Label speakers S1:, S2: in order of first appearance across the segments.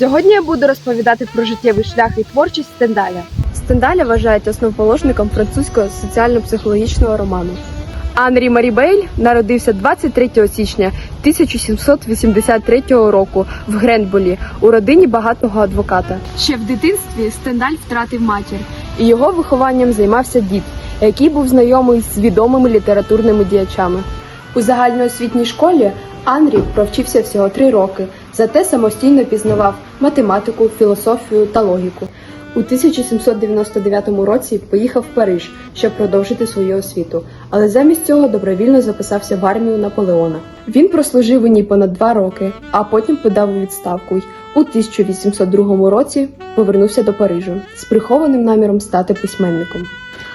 S1: Сьогодні я буду розповідати про життєвий шлях і творчість Стендаля. Стендаля вважають основоположником французького соціально-психологічного роману. Анрі Марібель народився 23 січня 1783 року в Гренболі у родині багатого адвоката. Ще в дитинстві Стендаль втратив матір, і його вихованням займався дід, який був знайомий з відомими літературними діячами. У загальноосвітній школі Анрі провчився всього три роки, зате самостійно пізнавав математику, філософію та логіку. У 1799 році поїхав в Париж, щоб продовжити свою освіту, але замість цього добровільно записався в армію Наполеона. Він прослужив у ній понад два роки, а потім подав у відставку й у 1802 році повернувся до Парижу з прихованим наміром стати письменником.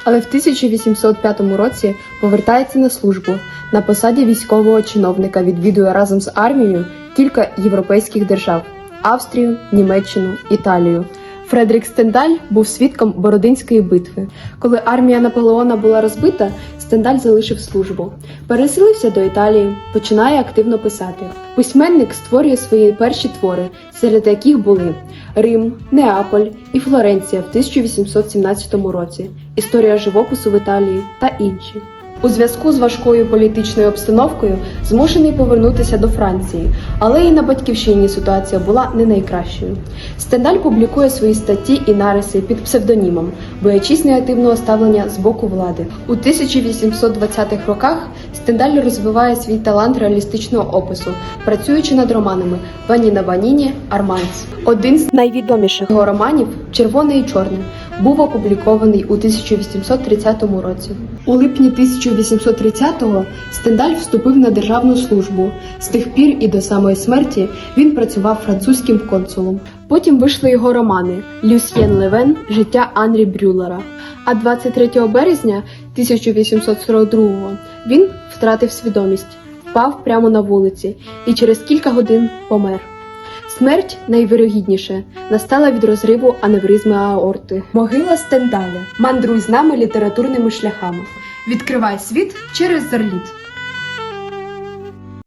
S1: Але в 1805 році повертається на службу. На посаді військового чиновника відвідує разом з армією кілька європейських держав: Австрію, Німеччину, Італію. Фредерік Стендаль був свідком Бородинської битви. Коли армія Наполеона була розбита, Стендаль залишив службу, переселився до Італії, починає активно писати. Письменник створює свої перші твори, серед яких були Рим, Неаполь і Флоренція в 1817 році, історія живопису в Італії та інші. У зв'язку з важкою політичною обстановкою змушений повернутися до Франції, але і на батьківщині ситуація була не найкращою. Стендаль публікує свої статті і нариси під псевдонімом, боячись негативного ставлення з боку влади. У 1820-х роках Стендаль розвиває свій талант реалістичного опису, працюючи над романами Ваніна Ваніні, Арманс. Один з найвідоміших його романів Червоне і чорне був опублікований у 1830 році. У липні 1830-го Стендаль вступив на державну службу. З тих пір і до самої смерті він працював французьким консулом. Потім вийшли його романи Люсьєн Левен, Життя Анрі Брюлера. А 23 березня 1842-го він втратив свідомість, впав прямо на вулиці і через кілька годин помер. Смерть найвирогідніше настала від розриву аневризми аорти. Могила Стендаля. Мандруй з нами літературними шляхами. Відкривай світ через зарліт.